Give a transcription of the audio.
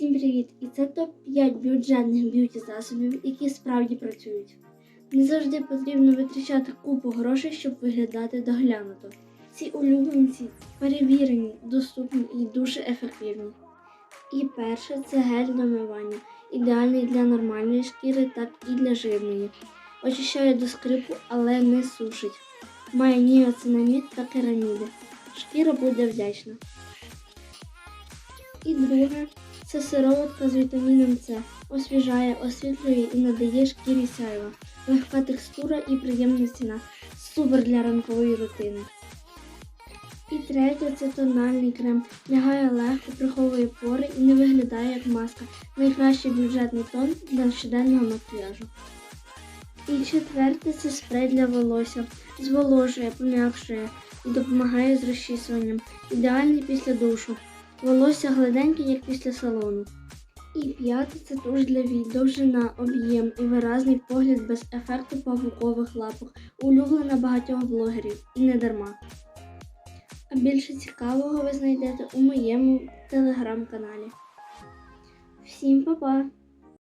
Всім привіт! І це топ-5 бюджетних б'юті засобів, які справді працюють. Не завжди потрібно витрачати купу грошей, щоб виглядати доглянуто. Ці улюбленці перевірені, доступні і дуже ефективні. І перше це гель домивання, ідеальний для нормальної шкіри, так і для жирної. Очищає до скрипу, але не сушить. Має ніоцинамід та кераміди. Шкіра буде вдячна. І друге це сироватка з вітаміном С. Освіжає, освітлює і надає шкірі сяйва. Легка текстура і приємна ціна. Супер для ранкової рутини. І третє це тональний крем. Лягає легко, приховує пори і не виглядає як маска. Найкращий бюджетний тон для щоденного макіяжу. І четверте це спрей для волосся. Зволожує, пом'якшує і допомагає з розчісуванням. Ідеальний після душу. Волосся гладеньке, як після салону. І п'яте це туш для вій, довжина, об'єм і виразний погляд без ефекту павукових лапок, улюблена багатьох блогерів і не дарма. А більше цікавого ви знайдете у моєму телеграм-каналі. Всім па-па!